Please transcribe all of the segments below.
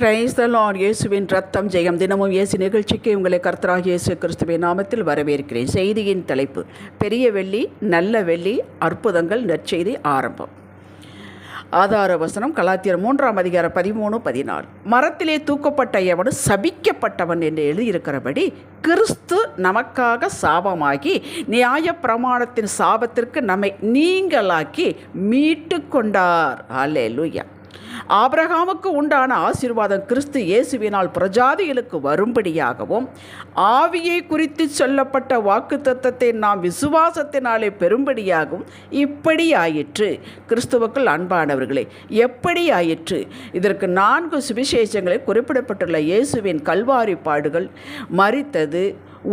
Praise the Lord இயேசுவின் ரத்தம் ஜெயம். தினமும் இயேசு நிகழ்ச்சிக்கு உங்களை கர்த்தராக இயேசு கிறிஸ்துவின் நாமத்தில் வரவேற்கிறேன். செய்தியின் தலைப்பு பெரிய வெள்ளி நல்ல வெள்ளி அற்புதங்கள் நற்செய்தி ஆரம்பம். ஆதார வசனம் கலாத்தியர் மூன்றாம் அதிகாரம் பதிமூணு பதினாலு மரத்திலே தூக்கப்பட்ட எவனும் சபிக்கப்பட்டவன் என்று எழுதியிருக்கிறபடி கிறிஸ்து நமக்காக சாபமாகி நியாய பிரமாணத்தின் சாபத்திற்கு நம்மை நீங்களாக்கி மீட்டு கொண்டார். அல்லேலூயா ஆபிரகாமுக்கு உண்டான ஆசீர்வாதம் கிறிஸ்து இயேசுவினால் பிரஜாதிகளுக்கு வரும்படியாகவும் ஆவியை குறித்து சொல்லப்பட்ட வாக்குத்தத்தத்தை நாம் விசுவாசத்தினாலே பெறும்படியாகவும் இப்படி ஆயிற்று கிறிஸ்துவுக்குள் அன்பானவர்களே எப்படி ஆயிற்று இதற்கு நான்கு சுவிசேஷங்களை குறிப்பிடப்பட்டுள்ள இயேசுவின் கல்வாரி பாடுகள் மறித்தது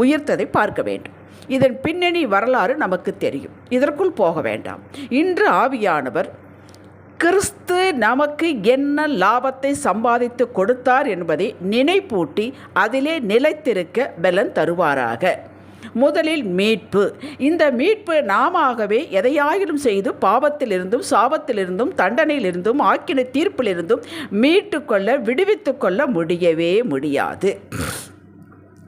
உயர்த்ததை பார்க்க வேண்டும். இதன் பின்னணி வரலாறு நமக்கு தெரியும். இதற்குள் போக வேண்டாம். இன்று ஆவியானவர் கிறிஸ்து நமக்கு என்ன லாபத்தை சம்பாதித்து கொடுத்தார் என்பதை நினைப்பூட்டி அதிலே நிலைத்திருக்க பலன் தருவாராக. முதலில் மீட்பு. இந்த மீட்பு நாமாகவே எதையாயிலும் செய்து பாவத்திலிருந்தும் சாபத்திலிருந்தும் தண்டனையிலிருந்தும் ஆக்கின தீர்ப்பிலிருந்தும் மீட்டு கொள்ள விடுவித்து கொள்ள முடியவே முடியாது.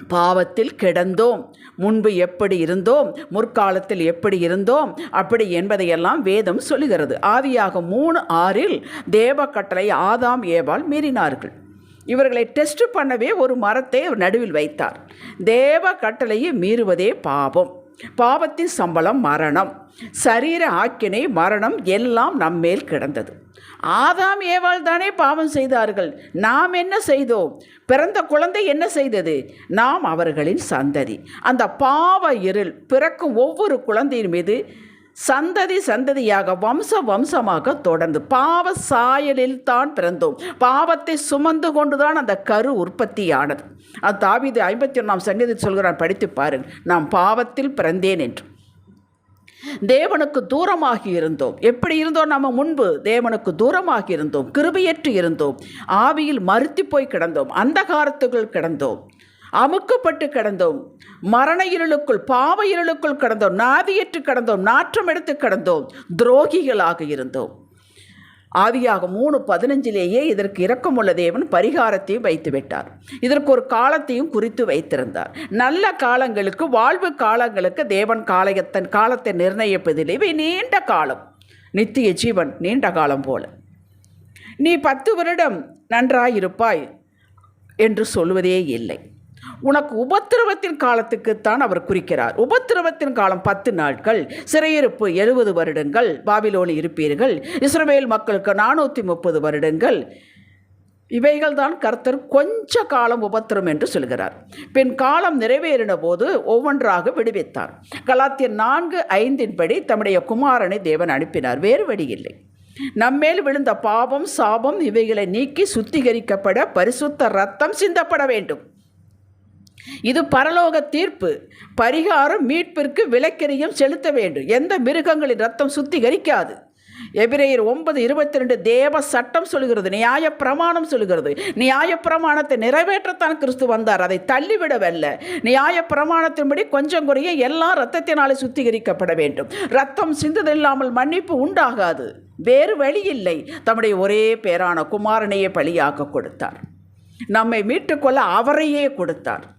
பாவத்தில் கிடந்தோம். முன்பு எப்படி இருந்தோம்? முற்காலத்தில் எப்படி இருந்தோம்? அப்படி என்பதையெல்லாம் வேதம் சொல்லுகிறது. ஆவியாக மூணு ஆறில் தேவ கட்டளை ஆதாம் ஏவால் மீறினார்கள். இவர்களை டெஸ்ட் பண்ணவே ஒரு மரத்தை நடுவில் வைத்தார். தேவ கட்டளையை மீறுவதே பாவம். பாவத்தின் சம்பளம் மரணம். சரீர ஆக்கினை மரணம் எல்லாம் நம்மேல் கிடந்தது. ஆதாம் ஏவாள் தானே பாவம் செய்தார்கள். நாம் என்ன செய்தோம்? பிறந்த குழந்தை என்ன செய்தது? நாம் அவர்களின் சந்ததி. அந்த பாவ இருள் பிறக்கும் ஒவ்வொரு குழந்தையின் மீது சந்ததி சந்ததியாக வம்ச வம்சமாக தொடர்ந்து பாவ சாயலில் தான் பிறந்தோம். பாவத்தை சுமந்து கொண்டுதான் அந்த கரு உற்பத்தியானது. அது தாவிது ஐம்பத்தி ஒன்றாம் சங்கீதத்தில் சொல்கிறான் படித்து பாருங்கள். நான் பாவத்தில் பிறந்தேன் என்று. தேவனுக்கு தூரமாகி இருந்தோம். எப்படி இருந்தோம்? நம்ம முன்பு தேவனுக்கு தூரமாகி இருந்தோம். கிருபையற்று இருந்தோம். ஆவியில் மறுத்தி போய் கிடந்தோம். அந்தகாரத்துக்குள் கிடந்தோம். அமுக்கப்பட்டு கிடந்தோம். மரண இருளுக்குள் பாவ இருளுக்குள் கிடந்தோம். நாதியற்று கிடந்தோம். நாற்றம் எடுத்து கிடந்தோம். துரோகிகளாக இருந்தோம். ஆதியாக மூணு பதினஞ்சிலேயே இதற்கு இரக்கமுள்ள தேவன் பரிகாரத்தையும் வைத்து விட்டார். இதற்கு ஒரு காலத்தையும் குறித்து வைத்திருந்தார். நல்ல காலங்களுக்கு வாழ்வு காலங்களுக்கு தேவன் காலயத்தன் காலத்தை நிர்ணயிப்பதில்லை இவை நீண்ட காலம். நித்திய ஜீவன் நீண்ட காலம் போல. நீ பத்து வருடம் நன்றாயிருப்பாய் என்று சொல்வதே இல்லை. உனக்கு உபத்திரவத்தின் காலத்துக்குத்தான் அவர் குறிக்கிறார். உபத்திரவத்தின் காலம் பத்து நாட்கள். சிறையிருப்பு எழுபது வருடங்கள். பாபிலோனி இருப்பீர்கள். இஸ்ரவேல் மக்களுக்கு நானூற்றி முப்பது வருடங்கள். இவைகள் தான் கர்த்தர் கொஞ்ச காலம் உபத்திரம் என்று சொல்கிறார். பின் காலம் நிறைவேறின போது ஒவ்வொன்றாக விடுவித்தார். கலாத்தியர் நான்கு ஐந்தின்படி தம்முடைய குமாரனை தேவன் அனுப்பினார். வேறு வழியில்லை இல்லை. நம்மேல் விழுந்த பாவம் சாபம் இவைகளை நீக்கி சுத்திகரிக்கப்பட பரிசுத்த ரத்தம் சிந்தப்பட வேண்டும். இது பரலோக தீர்ப்பு. பரிகாரம் மீட்பிற்கு விலக்கிரியம் செலுத்த வேண்டும். எந்த மிருகங்களின் ரத்தம் சுத்திகரிக்காது. எபிரேயர் ஒன்பது இருபத்தி ரெண்டு தேவ சட்டம் சொல்கிறது நியாய பிரமாணம் சொல்கிறது. நியாய பிரமாணத்தை நிறைவேற்றத்தான் கிறிஸ்து வந்தார். அதை தள்ளிவிடவல்ல. நியாய பிரமாணத்தின்படி கொஞ்சம் குறைய எல்லா ரத்தத்தினாலே சுத்திகரிக்கப்பட வேண்டும். ரத்தம் சிந்துதில்லாமல் மன்னிப்பு உண்டாகாது. வேறு வழி இல்லை தம்முடைய ஒரே பேரான குமாரனையே பலியாக கொடுத்தார். நம்மை மீட்டுக்கொள்ள அவரையே கொடுத்தார்.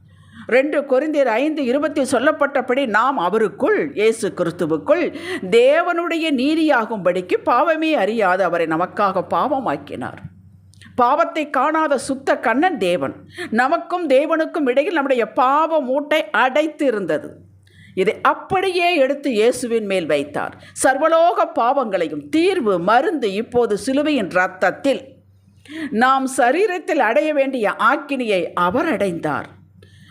ரெண்டு கொரிந்தியர் ஐந்து இருபத்தி சொல்லப்பட்டபடி நாம் அவருக்குள் இயேசு கிறிஸ்துவுக்குள் தேவனுடைய நீதியாகும்படிக்கு பாவமே அறியாது அவரை நமக்காக பாவமாக்கினார். பாவத்தை காணாத சுத்த கண்ணன் தேவன். நமக்கும் தேவனுக்கும் இடையில் நம்முடைய பாவ மூட்டை அடைத்து இருந்தது இதை அப்படியே எடுத்து இயேசுவின் மேல் வைத்தார். சர்வலோக பாவங்களையும் தீர்வு மருந்து இப்போது சிலுவையின் ரத்தத்தில் நாம் சரீரத்தில் அடைய வேண்டிய ஆக்கினியை அவர் அடைந்தார்.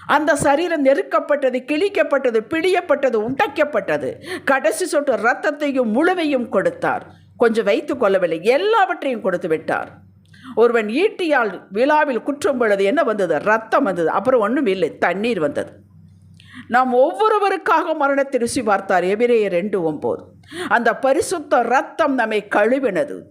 அந்த சரீரம் நெருக்கப்பட்டது கிழிக்கப்பட்டது பிழியப்பட்டது உண்டைக்கப்பட்டது. கடைசி சொட்டு ரத்தத்தையும் முழுமையும் கொடுத்தார். கொஞ்சம் வைத்து கொள்ளவில்லை எல்லாவற்றையும் கொடுத்து விட்டார். ஒருவன் ஈட்டியால் விழாவில் குற்றம் பொழுது என்ன வந்தது? ரத்தம் வந்தது. அப்புறம் ஒன்றும் இல்லை தண்ணீர் வந்தது. நாம் ஒவ்வொருவருக்காக மரணத்தை ருசி பார்த்தார். எபிரேய ரெண்டு ஒம்போது. அந்த பரிசுத்த ரத்தம் நம்மை கழுவினது.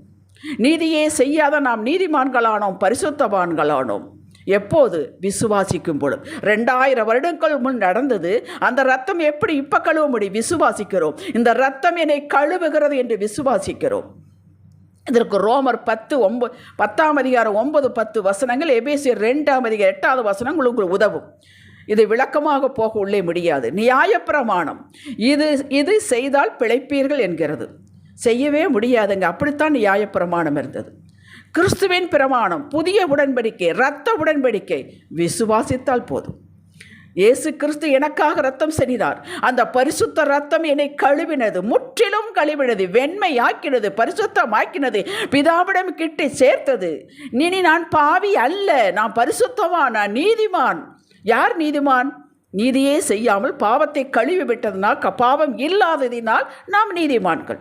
நீதியே செய்யாத நாம் நீதிமான்களானோம் பரிசுத்தவான்களானோம். எப்போது? விசுவாசிக்கும் பொழுது. ரெண்டாயிரம் வருடங்கள் முன் நடந்தது. அந்த ரத்தம் எப்படி இப்போ கழுவ முடியும் விசுவாசிக்கிறோம். இந்த ரத்தம் என்னை கழுவுகிறது என்று விசுவாசிக்கிறோம். இதற்கு ரோமர் பத்து ஒன்பது பத்தாம் அதிகாரம் ஒன்பது பத்து வசனங்கள் எபேசியர் ரெண்டாம் அதிகாரம் எட்டாவது வசனம் உங்களுக்கு உதவும். இது விளக்கமாக போக உள்ளே முடியாது. நியாயப்பிரமாணம். இது இது செய்தால் பிழைப்பீர்கள் என்கிறது. செய்யவே முடியாதுங்க. அப்படித்தான் நியாயப்பிரமாணம் இருந்தது. கிறிஸ்துவின் பிரமாணம் புதிய உடன்படிக்கை இரத்த உடன்படிக்கை விசுவாசித்தால் போதும். இயேசு கிறிஸ்து எனக்காக ரத்தம் செறினார் அந்த பரிசுத்த ரத்தம் என்னை கழுவினது முற்றிலும் கழுவினது வெண்மையாக்கினது பரிசுத்தமாக்கினது பிதாவிடம் கிட்டி சேர்த்தது. இனி நான் பாவி அல்ல நான் பரிசுத்தவான் நான் நீதிமான். யார் நீதிமான்? நீதியே செய்யாமல் பாவத்தை கழுவி விட்டதனால் க- பாவம் இல்லாததினால் நாம் நீதிமான்கள்.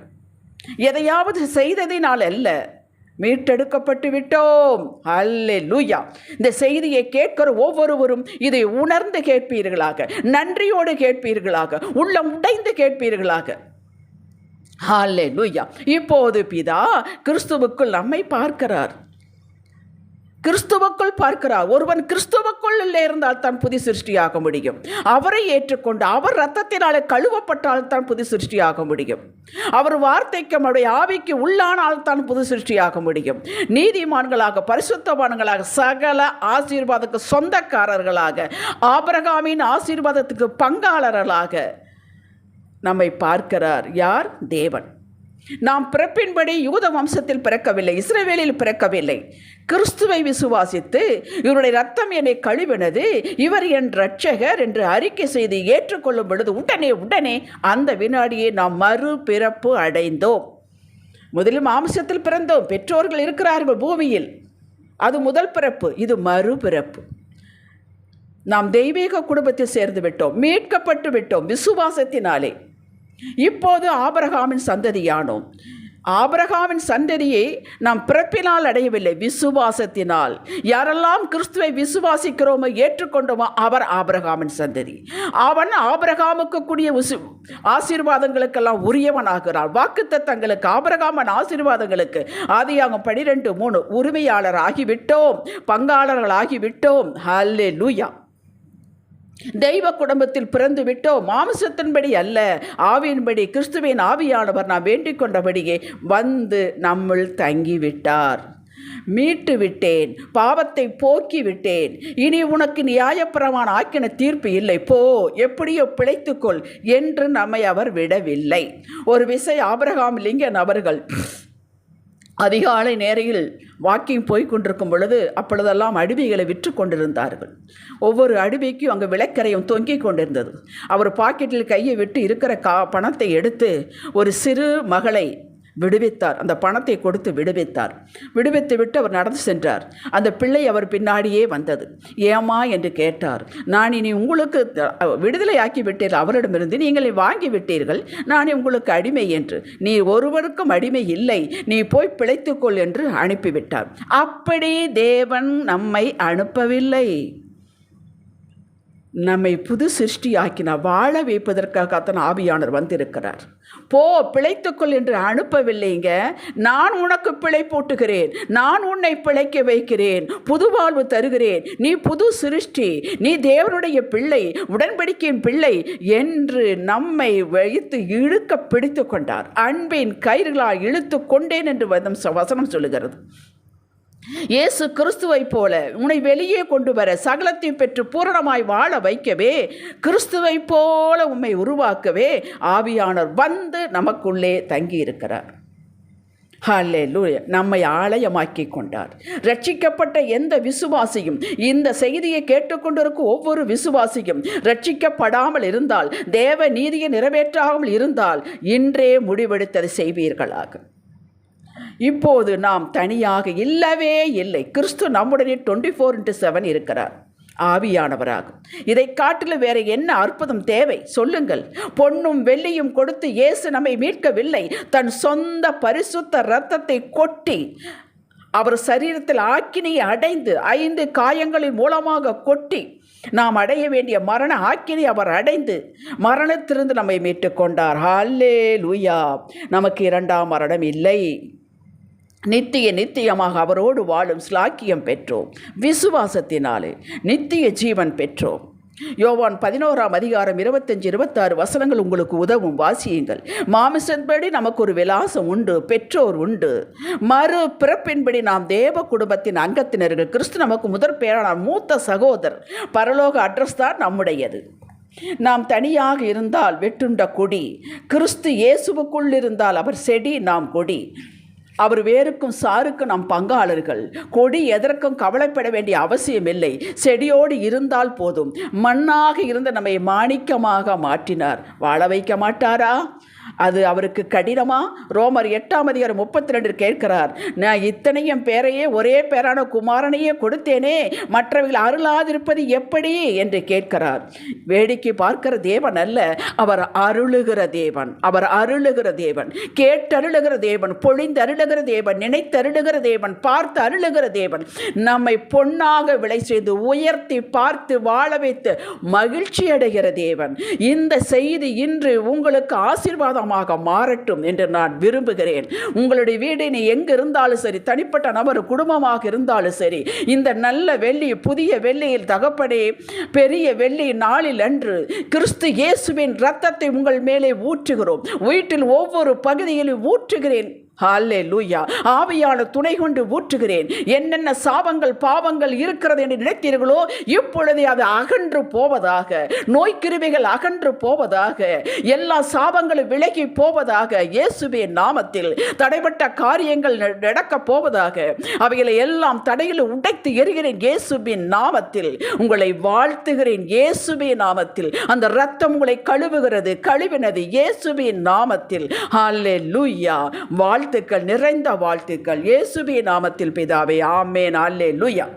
எதையாவது செய்ததினால் அல்ல. மீட்டெடுக்கப்பட்டு விட்டோம் அல்லே லூயா இந்த செய்தியை கேட்கிற ஒவ்வொருவரும் இதை உணர்ந்து கேட்பீர்களாக நன்றியோடு கேட்பீர்களாக உள்ளம் உடைந்து கேட்பீர்களாக. ஹாலே லூயா இப்போது பிதா கிறிஸ்துவுக்குள் நம்மை பார்க்கிறார். கிறிஸ்துவுக்குள் பார்க்கிறார். ஒருவன் கிறிஸ்துவுக்குள் இருந்தால் தான் புது சிருஷ்டியாக முடியும். அவரை ஏற்றுக்கொண்டு அவர் ரத்தத்தினாலே கழுவப்பட்டால் தான் புது சிருஷ்டியாக முடியும். அவர் வார்த்தைக்கு அவருடைய ஆவிக்கு உள்ளானால் தான் புது சிருஷ்டியாக முடியும். நீதிமான்களாக பரிசுத்தவான்களாக சகல ஆசீர்வாதத்துக்கு சொந்தக்காரர்களாக ஆபரகாமியின் ஆசீர்வாதத்துக்கு பங்காளர்களாக நம்மை பார்க்கிறார் யார்? தேவன். நாம் பிறப்பின்படி யூத வம்சத்தில் பிறக்கவில்லை இஸ்ரேவேலில் பிறக்கவில்லை. கிறிஸ்துவை விசுவாசித்து இவருடைய ரத்தம் என்னை கழுவினது இவர் என் ரட்சகர் என்று அறிக்கை செய்து ஏற்றுக்கொள்ளும் பொழுது உடனே உடனே அந்த வினாடியே நாம் மறுபிறப்பு அடைந்தோம். முதலில் மாம்சத்தில் பிறந்தோம் பெற்றோர்கள் இருக்கிறார்கள் பூமியில். அது முதல் பிறப்பு இது மறுபிறப்பு. நாம் தெய்வீக குடும்பத்தில் சேர்ந்து விட்டோம் மீட்கப்பட்டு விட்டோம் விசுவாசத்தினாலே. இப்போது ஆபரகாமின் சந்ததியானோம். ஆபரகாமின் சந்ததியை நாம் பிறப்பினால் அடையவில்லை. விசுவாசத்தினால். யாரெல்லாம் கிறிஸ்துவை விசுவாசிக்கிறோமோ ஏற்றுக்கொண்டோமோ அவர் ஆபரகாமின் சந்ததி. அவன் ஆபரகாமுக்கு கூடிய விசு ஆசீர்வாதங்களுக்கெல்லாம் உரியவனாகிறான் வாக்குத்தத்தங்களுக்கு ஆபரகாமன் ஆசீர்வாதங்களுக்கு ஆதியாகும் பனிரெண்டு மூணு உரிமையாளர் ஆகிவிட்டோம் பங்காளர்கள் ஆகிவிட்டோம் ஹல்லே லூயா தெய்வ குடும்பத்தில் பிறந்து விட்டோம் மாம்சத்தின்படி அல்ல. ஆவியின்படி கிறிஸ்துவின் ஆவியானவர் நான் வேண்டிக் கொண்டபடியே வந்து நம்முள் தங்கிவிட்டார். மீட்டு விட்டேன் பாவத்தை போக்கி விட்டேன். இனி உனக்கு நியாயப்பிரமாண ஆக்கின தீர்ப்பு இல்லை. போ எப்படியோ பிழைத்துக்கொள் என்று நம்மை அவர் விடவில்லை. ஒரு விசை ஆபிரகாம் லிங்கன் அவர்கள் அதிகாலை நேரையில் வாக்கிங் போய் கொண்டிருக்கும் பொழுது அப்பொழுதெல்லாம் அடிமைகளை விற்று கொண்டிருந்தார்கள். ஒவ்வொரு அடிமைக்கும் அங்கே விளக்கரையும் தொங்கிக் கொண்டிருந்தது. அவர் பாக்கெட்டில் கையை விட்டு இருக்கிற கா பணத்தை எடுத்து ஒரு சிறு மகளை விடுவித்தார். அந்த பணத்தை கொடுத்து விடுவித்தார். விடுவித்து விட்டு அவர் நடந்து சென்றார். அந்த பிள்ளை அவர் பின்னாடியே வந்தது. ஏமா என்று கேட்டார். நான் இனி உங்களுக்கு விடுதலையாக்கி விட்டீர்கள் அவரிடமிருந்து நீங்கள் வாங்கி விட்டீர்கள். நான் உங்களுக்கு அடிமை என்று. நீ ஒருவருக்கும் அடிமை இல்லை. நீ போய் பிழைத்துக்கொள் என்று அனுப்பிவிட்டார். அப்படி தேவன் நம்மை அனுப்பவில்லை. நம்மை புது சிருஷ்டியாக்கினார். வாழ வைப்பதற்காகத்தான் ஆவியானர் வந்திருக்கிறார். போ பிழைத்துக்கொள் என்று அனுப்பவில்லைங்க. நான் உனக்கு பிழை போட்டுகிறேன். நான் உன்னை பிழைக்க வைக்கிறேன். புது வாழ்வு தருகிறேன். நீ புது சிருஷ்டி. நீ தேவனுடைய பிள்ளை. உடன்படிக்கையின் பிள்ளை என்று நம்மை வைத்து இழுக்க பிடித்து கொண்டார். அன்பின் கயிறுகளால் இழுத்து கொண்டேன் என்று வதம் வசனம் சொல்லுகிறது. இயேசு கிறிஸ்துவைப் போல உன்னை வெளியே கொண்டு வர சகலத்தையும் பெற்று பூரணமாய் வாழ வைக்கவே கிறிஸ்துவைப் போல உம்மை உருவாக்கவே ஆவியானவர் வந்து நமக்குள்ளே தங்கியிருக்கிறார். ஹalleluya. நம்மை ஆலயமாக்கி கொண்டார். ரட்சிக்கப்பட்ட எந்த விசுவாசியும் இந்த செய்தியை கேட்டுக்கொண்டிருக்கும் ஒவ்வொரு விசுவாசியும் ரட்சிக்கப்படாமல் இருந்தால் தேவ நீதியை நிறைவேற்றாமல் இருந்தால் இன்றே முடிவெடுத்ததை செய்வீர்களாகும் இப்போது நாம் தனியாக இல்லவே இல்லை. கிறிஸ்து நம்முடனே டுவெண்ட்டி ஃபோர் இன்ட்டு செவன் இருக்கிறார். ஆவியானவராகும். இதை காட்டிலும் வேற என்ன அற்புதம் தேவை? சொல்லுங்கள். பொன்னும் வெள்ளியும் கொடுத்து இயேசு நம்மை மீட்கவில்லை. தன் சொந்த பரிசுத்த இரத்தத்தை கொட்டி அவர் சரீரத்தில் ஆக்கினை அடைந்து ஐந்து காயங்களின் மூலமாக கொட்டி நாம் அடைய வேண்டிய மரண ஆக்கினை அவர் அடைந்து மரணத்திலிருந்து நம்மை மீட்டுக்கொண்டார் கொண்டார். ஹல்லே லூயா நமக்கு இரண்டாம் மரணம் இல்லை. நித்திய நித்தியமாக அவரோடு வாழும் ஸ்லாக்கியம் பெற்றோம். விசுவாசத்தினாலே நித்திய ஜீவன் பெற்றோம். யோவான் பதினோராம் அதிகாரம் இருபத்தஞ்சு இருபத்தாறு வசனங்கள் உங்களுக்கு உதவும். வாசியுங்கள். மாமிசன்படி நமக்கு ஒரு விலாசம் உண்டு பெற்றோர் உண்டு. மறு பிறப்பின்படி நாம் தேவ குடும்பத்தின் அங்கத்தினர்கள் கிறிஸ்து நமக்கு முதற் பேரான மூத்த சகோதரர் பரலோக அட்ரஸ் தான் நம்முடையது. நாம் தனியாக இருந்தால் வெட்டுண்ட கொடி கிறிஸ்து இயேசுவுக்குள் இருந்தால் அவர் செடி நாம் கொடி. அவர் வேருக்கும் சாருக்கும் நாம் பங்காளர்கள். கொடி எதற்கும் கவலைப்பட வேண்டிய அவசியமில்லை. செடியோடு இருந்தால் போதும். மண்ணாக இருந்த நம்மை மாணிக்கமாக மாற்றினார். வாழ வைக்க மாட்டாரா? அது அவருக்கு கடினமா? ரோமர் எட்டாம் அதிகாரம் முப்பத்தி ரெண்டு கேட்கிறார் நான் இத்தனையும் பேரையே ஒரே பேரான குமாரனையே கொடுத்தேனே மற்றவர்கள் அருளாதிருப்பது எப்படி? என்று கேட்கிறார். வேடிக்கை பார்க்கிற தேவன் அல்ல அவர் அருளுகிற தேவன் அவர் அருளுகிற தேவன் கேட்டருளுகிற தேவன் பொழிந்தருளுகிற தேவன் நினைத்தருளுகிற தேவன் பார்த்து அருளுகிற தேவன் நம்மை பொன்னாக விளை செய்து உயர்த்தி பார்த்து வாழ வைத்து மகிழ்ச்சி அடைகிற தேவன். இந்த செய்தி இன்று உங்களுக்கு ஆசீர்வாதம் ஆசீர்வாதமாக மாறட்டும் என்று நான் விரும்புகிறேன். உங்களுடைய வீடு நீ எங்கு இருந்தாலும் சரி தனிப்பட்ட நபர் குடும்பமாக இருந்தாலும் சரி இந்த நல்ல வெள்ளி புதிய வெள்ளியில் தகப்படே பெரிய வெள்ளி நாளில் அன்று கிறிஸ்து இயேசுவின் ரத்தத்தை உங்கள் மேலே ஊற்றுகிறோம். வீட்டில் ஒவ்வொரு பகுதியிலும் ஊற்றுகிறேன். ஹாலே லூயா ஆவியான துணை கொண்டு ஊற்றுகிறேன். என்னென்ன சாபங்கள் பாவங்கள் இருக்கிறது என்று நினைத்தீர்களோ இப்பொழுதே அது அகன்று போவதாக நோய்க்கிருமிகள் அகன்று போவதாக எல்லா சாபங்களும் விலகி போவதாக இயேசுவே நாமத்தில் தடைப்பட்ட காரியங்கள் ந- நடக்கப் போவதாக அவைகளை எல்லாம் தடையில் உடைத்து எறிகிறேன் இயேசுவின் நாமத்தில். உங்களை வாழ்த்துகிறேன் இயேசுவே நாமத்தில். அந்த ரத்தம் உங்களை கழுவுகிறது கழுவினது இயேசுவின் நாமத்தில். ஹாலே லூயா வாழ்த்துக்கள் நிறைந்த வாழ்த்துக்கள். இயேசுவின் நாமத்தில் பிதாவே ஆமேன். அல்லே லுயா